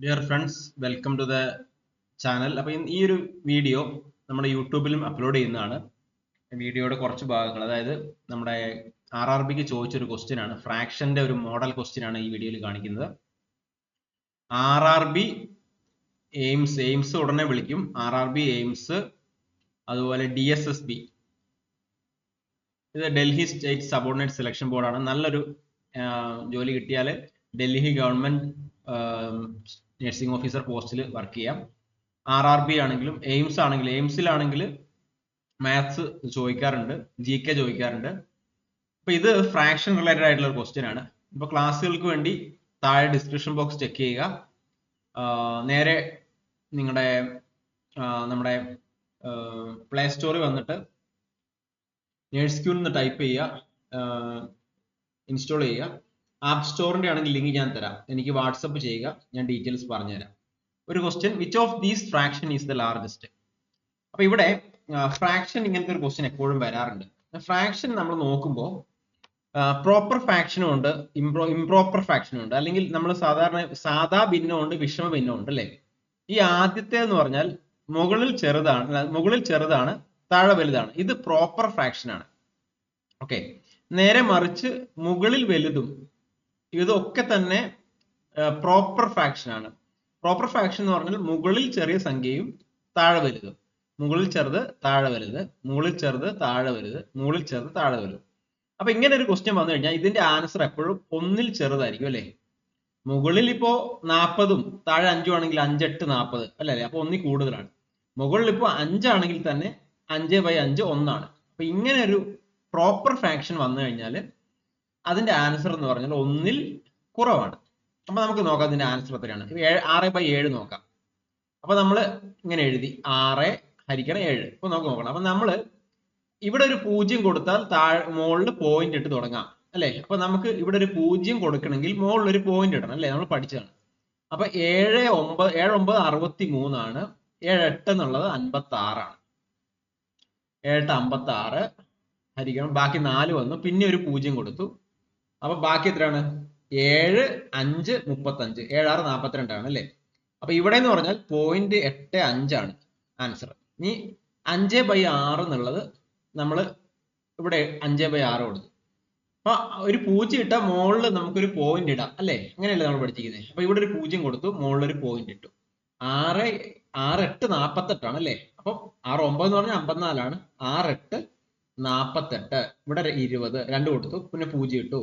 Dear friends welcome to the channel അപ്പോൾ ഈ ഒരു വീഡിയോ നമ്മുടെ യൂട്യൂബിലും അപ്ലോഡ് ചെയ്യുന്നതാണ്. വീഡിയോയുടെ കുറച്ച് ഭാഗങ്ങൾ. അതായത് നമ്മുടെ ആർ ആർ ബിക്ക് ചോദിച്ചൊരു ക്വസ്റ്റ്യൻ ആണ്. ഫ്രാക്ഷന്റെ ഒരു മോഡൽ ക്വസ്റ്റ്യൻ ആണ് ഈ വീഡിയോയിൽ കാണിക്കുന്നത്. R R B AIIMS AIIMS ഉടനെ വിളിക്കും. ആർ ആർ ബി എയിംസ് അതുപോലെ ഡി എസ് എസ് ബി ഇത് ഡൽഹി സ്റ്റേറ്റ് സബോർഡിനേറ്റ് സെലക്ഷൻ ബോർഡാണ് നല്ലൊരു ജോലി കിട്ടിയാൽ ഡൽഹി ഗവൺമെന്റ് നഴ്സിംഗ് ഓഫീസർ പോസ്റ്റിൽ വർക്ക് ചെയ്യാം. ആർ ആർ ബി ആണെങ്കിലും എയിംസ് ആണെങ്കിലും എയിംസിലാണെങ്കിൽ മാത്സ് ചോദിക്കാറുണ്ട് ജി കെ ചോദിക്കാറുണ്ട്. അപ്പൊ ഇത് ഫ്രാക്ഷൻ റിലേറ്റഡ് ആയിട്ടുള്ള ഒരു ക്വസ്റ്റ്യൻ ആണ്. ഇപ്പൊ ക്ലാസ്സുകൾക്ക് വേണ്ടി താഴെ ഡിസ്ക്രിപ്ഷൻ ബോക്സ് ചെക്ക് ചെയ്യുക. നേരെ നിങ്ങളുടെ നമ്മുടെ പ്ലേ സ്റ്റോറിൽ വന്നിട്ട് നേഴ്സ് ക്യൂന്ന് നിന്ന് ടൈപ്പ് ചെയ്യുക. ഇൻസ്റ്റാൾ ചെയ്യുക. ആപ്പ് സ്റ്റോറിന്റെ ആണെങ്കിൽ ലിങ്ക് ഞാൻ തരാം. എനിക്ക് വാട്സപ്പ് ചെയ്യുക ഞാൻ ഡീറ്റെയിൽസ് പറഞ്ഞുതരാം. ഒരു question which of these fraction is the largest അപ്പൊ ഇവിടെ ഫ്രാക്ഷൻ ഇങ്ങനത്തെ ഒരു ക്വസ്റ്റ്യൻ എപ്പോഴും വരാറുണ്ട്. ഫ്രാക്ഷൻ നമ്മൾ നോക്കുമ്പോൾ പ്രോപ്പർ ഫാക്ഷനും ഉണ്ട് ഇംപ്രോ ഇംപ്രോപ്പർ ഫാക്ഷനും ഉണ്ട്. അല്ലെങ്കിൽ നമ്മൾ സാധാരണ സാധാ ഭിന്നമുണ്ട് വിഷമ ഭിന്നമുണ്ട് അല്ലേ? ഈ ആദ്യത്തെ എന്ന് പറഞ്ഞാൽ മുകളിൽ ചെറുതാണ് മുകളിൽ ചെറുതാണ് താഴെ വലുതാണ്. ഇത് പ്രോപ്പർ ഫ്രാക്ഷൻ ആണ്. ഓക്കെ നേരെ മറിച്ച് മുകളിൽ വലുതും ഇതൊക്കെ തന്നെ പ്രോപ്പർ ഫാക്ഷൻ ആണ്. പ്രോപ്പർ ഫാക്ഷൻ എന്ന് പറഞ്ഞാൽ മുകളിൽ ചെറിയ സംഖ്യയും താഴെ വലുതും. മുകളിൽ ചെറുത് താഴെ വലുത് മുകളിൽ ചെറുത് താഴെ വലുത് മുകളിൽ ചെറുത് താഴെ വലുത്. അപ്പൊ ഇങ്ങനെ ഒരു ക്വസ്റ്റ്യൻ വന്നു കഴിഞ്ഞാൽ ഇതിന്റെ ആൻസർ എപ്പോഴും ഒന്നിൽ ചെറുതായിരിക്കും അല്ലേ? മുകളിൽ ഇപ്പോ നാൽപ്പതും താഴെ അഞ്ചും ആണെങ്കിൽ അഞ്ചെട്ട് നാൽപ്പത് അല്ലേ? അപ്പൊ ഒന്നിൽ കൂടുതലാണ്. മുകളിൽ ഇപ്പോ അഞ്ചാണെങ്കിൽ തന്നെ അഞ്ച് ബൈ അഞ്ച് ഒന്നാണ്. അപ്പൊ ഇങ്ങനെ ഒരു പ്രോപ്പർ ഫാക്ഷൻ വന്നു കഴിഞ്ഞാൽ അതിന്റെ ആൻസർ എന്ന് പറഞ്ഞാൽ ഒന്നിൽ കുറവാണ്. അപ്പൊ നമുക്ക് നോക്കാം അതിന്റെ ആൻസർ എത്രയാണ്. ആറ് ബൈ ഏഴ് നോക്കാം. അപ്പൊ നമ്മൾ ഇങ്ങനെ എഴുതി ആറ് ഹരിക്കണം ഏഴ്. ഇപ്പൊ നമുക്ക് നോക്കണം. അപ്പൊ നമ്മൾ ഇവിടെ ഒരു പൂജ്യം കൊടുത്താൽ താഴെ മുകളിൽ പോയിന്റ് ഇട്ട് തുടങ്ങാം. അല്ലെ? അപ്പൊ നമുക്ക് ഇവിടെ ഒരു പൂജ്യം കൊടുക്കണമെങ്കിൽ മുകളിൽ ഒരു പോയിന്റ് ഇടണം. അല്ലെ? നമ്മൾ പഠിച്ചതാണ്. അപ്പൊ ഏഴ് ഒമ്പത് ഏഴ് ഒമ്പത് അറുപത്തി മൂന്നാണ് ഏഴ് എട്ട് എന്നുള്ളത് അൻപത്തി ആറാണ് ഏഴെട്ട് അമ്പത്തി ആറ് ഹരിക്കണം. ബാക്കി നാല് വന്നു. പിന്നെ ഒരു പൂജ്യം കൊടുത്തു. അപ്പൊ ബാക്കി എത്രയാണ്? ഏഴ് അഞ്ച് മുപ്പത്തഞ്ച്. ഏഴാറ് നാൽപ്പത്തിരണ്ടാണ് അല്ലേ? അപ്പൊ ഇവിടെ എന്ന് പറഞ്ഞാൽ പോയിന്റ് എട്ട് അഞ്ചാണ് ആൻസർ ഇനി അഞ്ച് ബൈ ആറ് എന്നുള്ളത് നമ്മൾ ഇവിടെ അഞ്ച് ബൈ ആറ് കൊടുത്തു. അപ്പൊ ഒരു പൂജ്യം ഇട്ടാൽ മുകളിൽ നമുക്കൊരു പോയിന്റ് ഇടാം അല്ലേ? അങ്ങനെയല്ലേ നമ്മൾ പഠിച്ചിരിക്കുന്നത് അപ്പൊ ഇവിടെ ഒരു പൂജ്യം കൊടുത്തു മുകളിൽ ഒരു പോയിന്റ് ഇട്ടു. ആറ് ആറ് എട്ട് നാൽപ്പത്തെട്ടാണ് അല്ലേ? അപ്പൊ ആറ് ഒമ്പത് എന്ന് പറഞ്ഞാൽ അമ്പത്തിനാലാണ്. ആറ് എട്ട് നാൽപ്പത്തെട്ട് ഇവിടെ ഇരുപത് രണ്ട് കൊടുത്തു പിന്നെ പൂജ്യം ഇട്ടു.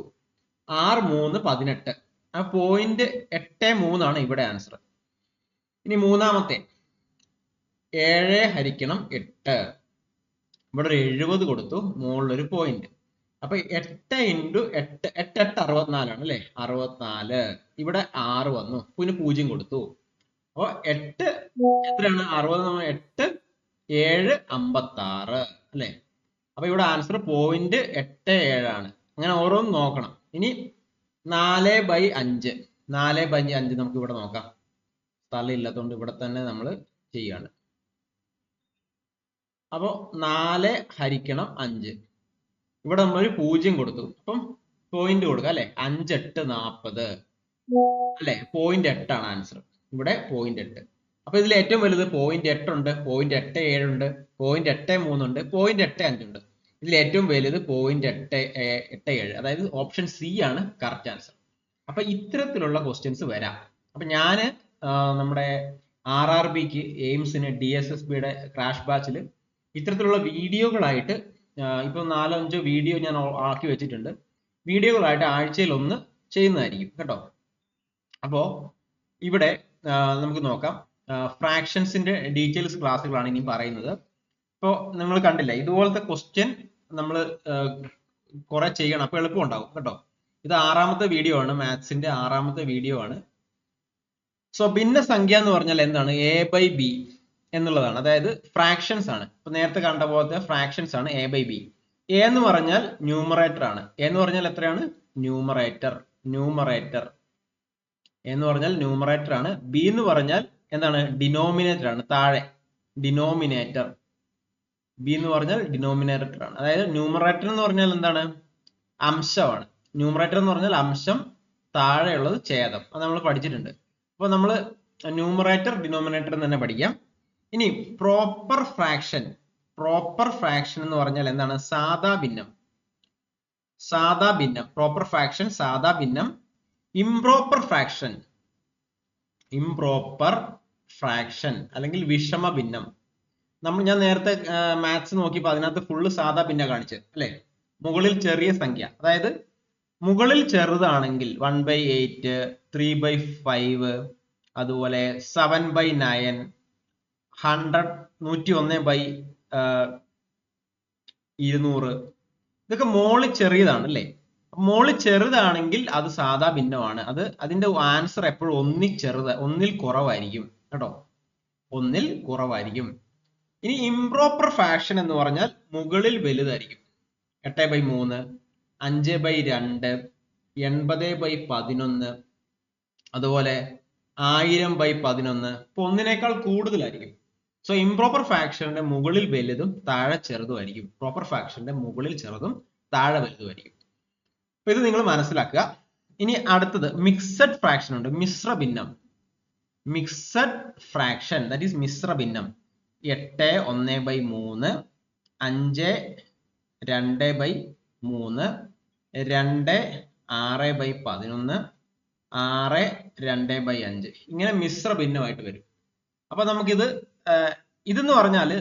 ആറ് മൂന്ന് പതിനെട്ട്. ആ പോയിന്റ് എട്ട് മൂന്നാണ് ഇവിടെ ആൻസർ ഇനി മൂന്നാമത്തെ. ഏഴ് ഹരിക്കണം എട്ട്. ഇവിടെ ഒരു എഴുപത് കൊടുത്തു. മുകളിലൊരു പോയിന്റ് അപ്പൊ എട്ട് ഇന്റു എട്ട് എട്ട് എട്ട് അറുപത്തിനാലാണ് അല്ലെ? അറുപത്തിനാല്. ഇവിടെ ആറ് വന്നു. പിന്നെ പൂജ്യം കൊടുത്തു. അപ്പൊ എട്ട് എത്രയാണ്? അറുപത് എട്ട് ഏഴ് അമ്പത്തി ആറ് അല്ലെ? അപ്പൊ ഇവിടെ ആൻസർ പോയിന്റ് എട്ട് ഏഴാണ്. അങ്ങനെ ഓരോന്ന് നോക്കണം. ഇനി നാല് ബൈ അഞ്ച്. നാല് ബൈ അഞ്ച് നമുക്ക് ഇവിടെ നോക്കാം. സ്ഥലം ഇല്ലാത്തതുകൊണ്ട് ഇവിടെ തന്നെ നമ്മൾ ചെയ്യാണ്. അപ്പോ നാല് ഹരിക്കണം അഞ്ച്. ഇവിടെ നമ്മൾ പൂജ്യം കൊടുത്തു. അപ്പം പോയിന്റ് കൊടുക്കുക അല്ലെ? അഞ്ച് എട്ട് നാപ്പത്. അല്ലെ? പോയിന്റ് എട്ടാണ് ആൻസർ ഇവിടെ പോയിന്റ് എട്ട്. അപ്പൊ ഇതിൽ ഏറ്റവും വലുത് പോയിന്റ് എട്ടുണ്ട് പോയിന്റ് എട്ട് ഏഴുണ്ട് പോയിന്റ് എട്ട് മൂന്നുണ്ട് പോയിന്റ് എട്ട് അഞ്ചുണ്ട്. ഇതിൽ ഏറ്റവും വലുത് പോയിന്റ് എട്ട് എട്ട് ഏഴ്. അതായത് ഓപ്ഷൻ സി ആണ് കറക്റ്റ് ആൻസർ അപ്പൊ ഇത്തരത്തിലുള്ള ക്വസ്റ്റ്യൻസ് വരാം. അപ്പൊ ഞാൻ നമ്മുടെ ആർ ആർ ബിക്ക് എയിംസിന് ഡി എസ് എസ് ബിയുടെ ക്രാഷ് ബാച്ചിൽ ഇത്തരത്തിലുള്ള വീഡിയോകളായിട്ട് ഇപ്പൊ നാലോ അഞ്ചോ വീഡിയോ ഞാൻ ആക്കി വെച്ചിട്ടുണ്ട്. വീഡിയോകളായിട്ട് ആഴ്ചയിൽ ഒന്ന് ചെയ്യുന്നതായിരിക്കും കേട്ടോ? അപ്പോ ഇവിടെ നമുക്ക് നോക്കാം. ഫ്രാക്ഷൻസിന്റെ ഡീറ്റെയിൽസ് ക്ലാസ്സുകളാണ് ഇനി പറയുന്നത്. ഇപ്പോൾ നിങ്ങൾ കണ്ടില്ല ഇതുപോലത്തെ ക്വസ്റ്റ്യൻ നമ്മൾ കുറെ ചെയ്യണം. അപ്പൊ എളുപ്പം ഉണ്ടാവും കേട്ടോ? ഇത് ആറാമത്തെ വീഡിയോ ആണ്. മാത്സിന്റെ ആറാമത്തെ വീഡിയോ ആണ്. സോ ഭിന്ന സംഖ്യ എന്ന് പറഞ്ഞാൽ എന്താണ്? എ ബൈ ബി എന്നുള്ളതാണ്. അതായത് ഫ്രാക്ഷൻസ് ആണ്. ഇപ്പൊ നേരത്തെ കണ്ട പോലത്തെ ഫ്രാക്ഷൻസ് ആണ് എ ബൈ ബി എ എന്ന് പറഞ്ഞാൽ ന്യൂമറേറ്റർ ആണ്. എ എന്ന് പറഞ്ഞാൽ എത്രയാണ്? ന്യൂമറേറ്റർ ന്യൂമറേറ്റർ എന്ന് പറഞ്ഞാൽ ന്യൂമറേറ്റർ ആണ്. ബി എന്ന് പറഞ്ഞാൽ എന്താണ്? ഡിനോമിനേറ്റർ ആണ്. താഴെ. ഡിനോമിനേറ്റർ ബി എന്ന് പറഞ്ഞാൽ ഡിനോമിനേറ്റർ ആണ്. അതായത് ന്യൂമറേറ്റർ എന്ന് പറഞ്ഞാൽ എന്താണ്? അംശമാണ്. ന്യൂമറേറ്റർ എന്ന് പറഞ്ഞാൽ അംശം താഴെയുള്ളത് ഛേദം. അത് നമ്മൾ പഠിച്ചിട്ടുണ്ട്. അപ്പോൾ നമ്മൾ ന്യൂമറേറ്റർ ഡിനോമിനേറ്റർ എന്ന് തന്നെ പഠിക്കാം. ഇനി പ്രോപ്പർ ഫ്രാക്ഷൻ പ്രോപ്പർ ഫ്രാക്ഷൻ എന്ന് പറഞ്ഞാൽ എന്താണ്? സാധാ ഭിന്നം. സാധാ ഭിന്നം. പ്രോപ്പർ ഫ്രാക്ഷൻ സാധാ ഭിന്നം. ഇംപ്രോപ്പർ ഫ്രാക്ഷൻ ഇംപ്രോപ്പർ ഫ്രാക്ഷൻ അല്ലെങ്കിൽ വിഷമ ഭിന്നം. നമ്മൾ ഞാൻ നേരത്തെ മാത്സ് നോക്കിയപ്പോൾ അതിനകത്ത് ഫുള്ള് സാധാ പിന്നെ കാണിച്ചു അല്ലെ? മുകളിൽ ചെറിയ സംഖ്യ. അതായത് മുകളിൽ ചെറുതാണെങ്കിൽ one by eight three by five അതുപോലെ സെവൻ ബൈ നയൻ ഹൺഡ്രഡ് നൂറ്റി ഒന്ന് ബൈ ഇരുന്നൂറ്. ഇതൊക്കെ മോൾ ചെറിയതാണ് അല്ലേ? മോൾ ചെറുതാണെങ്കിൽ അത് സാധാ ഭിന്നമാണ്. അത് അതിന്റെ ആൻസർ എപ്പോഴും ഒന്നിൽ ചെറുത് ഒന്നിൽ കുറവായിരിക്കും. കേട്ടോ? ഒന്നിൽ കുറവായിരിക്കും. ഇനി ഇംപ്രോപ്പർ ഫാക്ഷൻ എന്ന് പറഞ്ഞാൽ മുകളിൽ വലുതായിരിക്കും. എട്ട് ബൈ മൂന്ന് അഞ്ച് ബൈ രണ്ട് എൺപത് ബൈ പതിനൊന്ന് അതുപോലെ ആയിരം ബൈ പതിനൊന്ന് ഇപ്പൊ ഒന്നിനേക്കാൾ കൂടുതലായിരിക്കും. സോ ഇംപ്രോപ്പർ ഫാക്ഷന്റെ മുകളിൽ വലുതും താഴെ ചെറുതുമായിരിക്കും പ്രോപ്പർ ഫാക്ഷന്റെ മുകളിൽ ചെറുതും താഴെ വലുതുമായിരിക്കും അപ്പൊ ഇത് നിങ്ങൾ മനസ്സിലാക്കുക. ഇനി അടുത്തത് മിക്സഡ് ഫ്രാക്ഷൻ ഉണ്ട്. മിശ്ര ഭിന്നം മിക്സഡ് ഫ്രാക്ഷൻ ദാറ്റ് ഈസ് മിശ്ര ഭിന്നം എട്ട് ഒന്ന് ബൈ മൂന്ന് അഞ്ച് രണ്ട് ബൈ മൂന്ന് രണ്ട് ആറ് ബൈ പതിനൊന്ന് ആറ് രണ്ട് ബൈ അഞ്ച്. ഇങ്ങനെ മിശ്ര ഭിന്നമായിട്ട് വരും. അപ്പൊ നമുക്കിത് ഇതെന്ന് പറഞ്ഞാൽ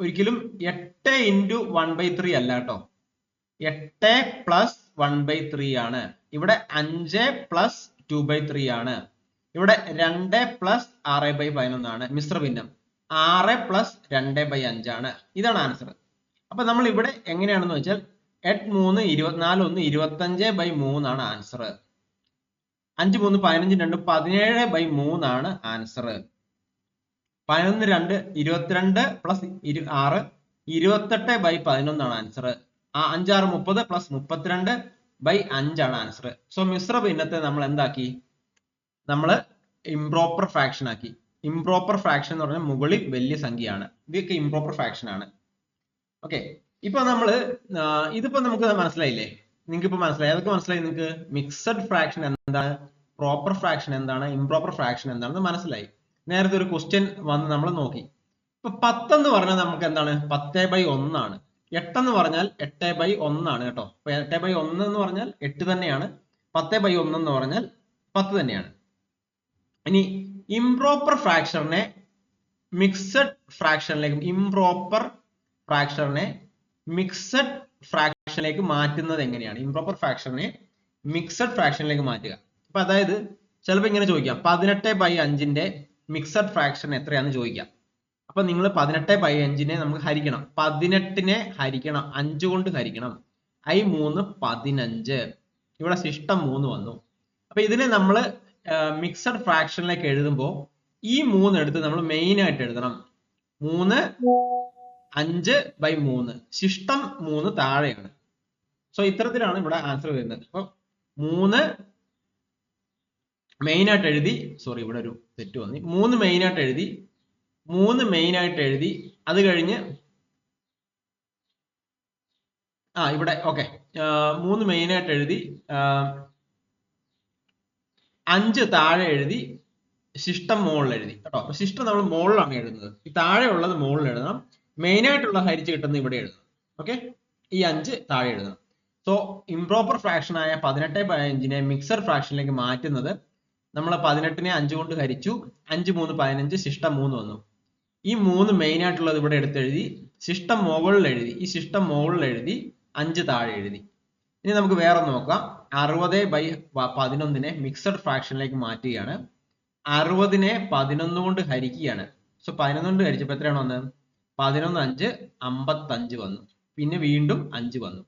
ഒരിക്കലും എട്ട് ഇന്റു വൺ ബൈ ത്രീ അല്ല കേട്ടോ. എട്ട് പ്ലസ് വൺ ബൈ ത്രീ ആണ്. ഇവിടെ അഞ്ച് പ്ലസ് ടു ബൈ ത്രീ ആണ്. ഇവിടെ രണ്ട് പ്ലസ് ആറ് ബൈ പതിനൊന്നാണ് മിശ്ര ഭിന്നം. ആറ് പ്ലസ് രണ്ട് ബൈ അഞ്ചാണ്. ഇതാണ് ആൻസർ അപ്പൊ നമ്മൾ ഇവിടെ എങ്ങനെയാണെന്ന് വെച്ചാൽ എട്ട് മൂന്ന് ഇരുപത്തിനാല് ഒന്ന് ഇരുപത്തഞ്ച് ബൈ മൂന്നാണ് ആൻസർ അഞ്ച് മൂന്ന് പതിനഞ്ച് രണ്ട് പതിനേഴ് ബൈ മൂന്നാണ് ആൻസർ പതിനൊന്ന് രണ്ട് ഇരുപത്തിരണ്ട് പ്ലസ് ഇരു ആറ് ഇരുപത്തെട്ട് ബൈ പതിനൊന്നാണ് ആൻസർ ആ അഞ്ചാറ് മുപ്പത് പ്ലസ് മുപ്പത്തിരണ്ട് ബൈ അഞ്ചാണ് ആൻസർ സോ മിശ്ര ഭിന്നത്തെ നമ്മൾ എന്താക്കി? നമ്മൾ ഇംപ്രോപ്പർ ഫ്രാക്ഷൻ ആക്കി. ഇംപ്രോപ്പർ ഫ്രാക്ഷൻ എന്ന് പറഞ്ഞാൽ മുകളിൽ വലിയ സംഖ്യയാണ്. ഇതൊക്കെ ഇംപ്രോപ്പർ ഫ്രാക്ഷൻ ആണ്. ഓക്കെ ഇപ്പൊ നമ്മൾ ഇതിപ്പോ നമുക്ക് മനസ്സിലായില്ലേ? നിങ്ങൾക്ക് ഇപ്പൊ മനസ്സിലായി? അതൊക്കെ മനസ്സിലായി നിങ്ങൾക്ക് മിക്സഡ് ഫ്രാക്ഷൻ എന്താണ്? പ്രോപ്പർ ഫ്രാക്ഷൻ എന്താണ്? ഇംപ്രോപ്പർ ഫ്രാക്ഷൻ എന്താണെന്ന് മനസ്സിലായി. നേരത്തെ ഒരു ക്വസ്റ്റ്യൻ വന്ന് നമ്മൾ നോക്കി. ഇപ്പൊ പത്തെന്ന് പറഞ്ഞാൽ നമുക്ക് എന്താണ്? പത്ത് ബൈ ഒന്നാണ് എട്ടെന്ന് പറഞ്ഞാൽ എട്ട് ബൈ ഒന്നാണ് കേട്ടോ. അപ്പൊ എട്ട് ബൈ ഒന്ന് എന്ന് പറഞ്ഞാൽ എട്ട് തന്നെയാണ്. പത്ത് ബൈ ഒന്ന് എന്ന് പറഞ്ഞാൽ പത്ത് തന്നെയാണ്. ഇനി ഇംപ്രോപ്പർ ഫ്രാക്ഷറിനെ മിക്സഡ് ഫ്രാക്ഷനിലേക്ക് ഇംപ്രോപ്പർ ഫ്രാക്ഷറിനെ മിക്സഡ് ഫ്രാക്ഷനിലേക്ക് മാറ്റുന്നത് എങ്ങനെയാണ്? ഇംപ്രോപ്പർ ഫ്രാക്ഷനെ മിക്സഡ് ഫ്രാക്ഷനിലേക്ക് മാറ്റുക. അപ്പൊ അതായത് ചിലപ്പോൾ ഇങ്ങനെ ചോദിക്കാം പതിനെട്ട് ബൈ അഞ്ചിന്റെ മിക്സഡ് ഫ്രാക്ഷൻ എത്രയാണെന്ന് ചോദിക്കാം. അപ്പൊ നിങ്ങൾ പതിനെട്ട് ബൈ അഞ്ചിനെ നമുക്ക് ഹരിക്കണം. പതിനെട്ടിനെ ഹരിക്കണം അഞ്ച് കൊണ്ട് ഹരിക്കണം. ഐ മൂന്ന് പതിനഞ്ച്. ഇവിടെ ശിഷ്ടം മൂന്ന് വന്നു. അപ്പൊ ഇതിനെ നമ്മൾ മിക്സഡ് ഫ്രാക്ഷനിലേക്ക് എഴുതുമ്പോൾ ഈ മൂന്ന് എടുത്ത് നമ്മൾ മെയിൻ ആയിട്ട് എഴുതണം. മൂന്ന് അഞ്ച് ബൈ മൂന്ന്. ശിഷ്ടം മൂന്ന് താഴെയാണ്. സോ ഇത്തരത്തിലാണ് ഇവിടെ ആൻസർ വരുന്നത്. അപ്പൊ മൂന്ന് മെയിൻ ആയിട്ട് എഴുതി സോറി ഇവിടെ ഒരു തെറ്റ് വന്നി. മൂന്ന് മെയിൻ ആയിട്ട് എഴുതി മൂന്ന് മെയിൻ ആയിട്ട് എഴുതി അത് കഴിഞ്ഞ് ആ ഇവിടെ ഓക്കെ മൂന്ന് മെയിൻ ആയിട്ട് എഴുതി അഞ്ച് താഴെ എഴുതി ശിഷ്ടം മുകളിൽ എഴുതി. കേട്ടോ. അപ്പൊ ശിഷ്ടം നമ്മൾ മുകളിലാണ് എഴുതുന്നത്. ഈ താഴെ ഉള്ളത് മുകളിൽ എഴുതണം. മെയിൻ ആയിട്ടുള്ള ഹരിച്ച് കിട്ടുന്ന ഇവിടെ എഴുതണം. ഓക്കെ ഈ അഞ്ച് താഴെ എഴുതണം. സോ ഇംപ്രോപ്പർ ഫ്രാക്ഷൻ ആയ പതിനെട്ട് പതിനഞ്ചിനെ മിക്സർ ഫ്രാക്ഷനിലേക്ക് മാറ്റുന്നത് നമ്മൾ പതിനെട്ടിനെ അഞ്ച് കൊണ്ട് ഹരിച്ചു. അഞ്ച് മൂന്ന് പതിനഞ്ച് ശിഷ്ടം മൂന്ന് വന്നു. ഈ മൂന്ന് മെയിൻ ആയിട്ടുള്ളത് ഇവിടെ എടുത്തെഴുതി ശിഷ്ടം മുകളിൽ എഴുതി. ഈ ശിഷ്ടം മുകളിൽ എഴുതി അഞ്ച് താഴെ എഴുതി. ഇനി നമുക്ക് വേറെ നോക്കാം. അറുപത് ബൈ പതിനൊന്നിനെ മിക്സഡ് ഫ്രാക്ഷനിലേക്ക് മാറ്റുകയാണ്. അറുപതിനെ പതിനൊന്ന് കൊണ്ട് ഹരിക്കുകയാണ്. സോ പതിനൊന്ന് കൊണ്ട് ഹരിച്ചപ്പോൾ എത്രയാണ് വന്നത് പതിനൊന്ന് അഞ്ച് അമ്പത്തഞ്ച് വന്നു. പിന്നെ വീണ്ടും അഞ്ച് വന്നു.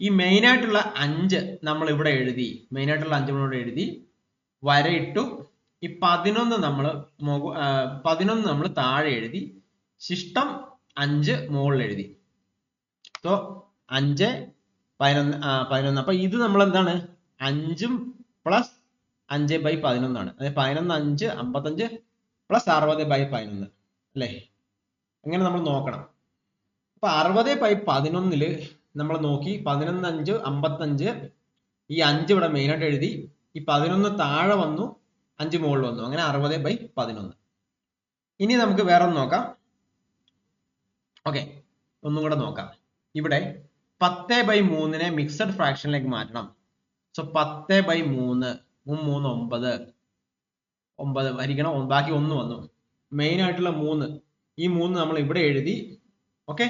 ഈ മെയിൻ ആയിട്ടുള്ള അഞ്ച് നമ്മൾ ഇവിടെ എഴുതി. മെയിൻ ആയിട്ടുള്ള അഞ്ച് നമ്മൾ ഇവിടെ എഴുതി. വരയിട്ടു. ഈ പതിനൊന്ന് നമ്മൾ മുക പതിനൊന്ന് നമ്മൾ താഴെ എഴുതി. ശിഷ്ടം അഞ്ച് മുകളിൽ എഴുതി. സോ അഞ്ച് പതിനൊന്ന് ആ പതിനൊന്ന്. അപ്പൊ ഇത് നമ്മൾ എന്താണ് അഞ്ചും പ്ലസ് അഞ്ച് ബൈ പതിനൊന്നാണ് അതായത് പതിനൊന്ന് അഞ്ച് അമ്പത്തഞ്ച് പ്ലസ് അറുപത് ബൈ പതിനൊന്ന്. അല്ലേ? അങ്ങനെ നമ്മൾ നോക്കണം. അപ്പൊ അറുപത് ബൈ പതിനൊന്നിൽ നമ്മൾ നോക്കി പതിനൊന്ന് അഞ്ച് അമ്പത്തഞ്ച്. ഈ അഞ്ച് ഇവിടെ മെയിൻ ആയിട്ട് എഴുതി. ഈ പതിനൊന്ന് താഴെ വന്നു അഞ്ച് മുകളിൽ വന്നു. അങ്ങനെ അറുപത് ബൈ പതിനൊന്ന്. ഇനി നമുക്ക് വേറെ നോക്കാം. ഓക്കെ ഒന്നും കൂടെ നോക്കാം. ഇവിടെ പത്ത് ബൈ മൂന്നിനെ മിക്സഡ് ഫ്രാക്ഷനിലേക്ക് മാറ്റണം. സോ പത്ത് ബൈ മൂന്ന് മൂന്ന് ഒമ്പത് ഒമ്പത് ഹരിക്കണം ബാക്കി ഒന്ന് വന്നു. മെയിൻ ആയിട്ടുള്ള മൂന്ന് ഈ മൂന്ന് നമ്മൾ ഇവിടെ എഴുതി ഓക്കെ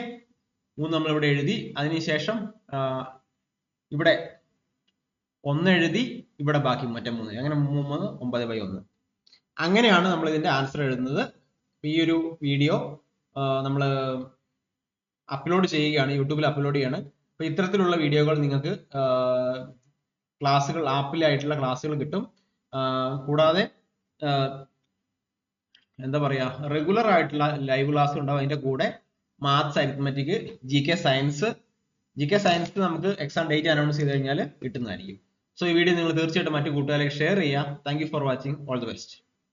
മൂന്ന് നമ്മൾ ഇവിടെ എഴുതി അതിനുശേഷം ഇവിടെ ഒന്ന് എഴുതി ഇവിടെ ബാക്കി മറ്റേ മൂന്ന്. അങ്ങനെ മൂന്ന് ഒമ്പത് ബൈ ഒന്ന്. അങ്ങനെയാണ് നമ്മൾ ഇതിന്റെ ആൻസർ എഴുതുന്നത്. ഈ ഒരു വീഡിയോ നമ്മൾ അപ്ലോഡ് ചെയ്യുകയാണ് യൂട്യൂബിൽ അപ്ലോഡ് ചെയ്യാണ് അപ്പൊ ഇത്തരത്തിലുള്ള വീഡിയോകൾ നിങ്ങൾക്ക് ക്ലാസ്സുകൾ ആപ്പിലായിട്ടുള്ള ക്ലാസ്സുകൾ കിട്ടും. കൂടാതെ എന്താ പറയാ റെഗുലർ ആയിട്ടുള്ള ലൈവ് ക്ലാസ് ഉണ്ടാവും. അതിന്റെ കൂടെ maths arithmetic G K science G K science നമുക്ക് എക്സാം ഡേറ്റ് അനൗൺസ് ചെയ്ത് കഴിഞ്ഞാൽ കിട്ടുന്നതായിരിക്കും. സോ ഈ വീഡിയോ നിങ്ങൾ തീർച്ചയായിട്ടും മറ്റു കൂട്ടുകാരെ ഷെയർ ചെയ്യുക thank for watching all the best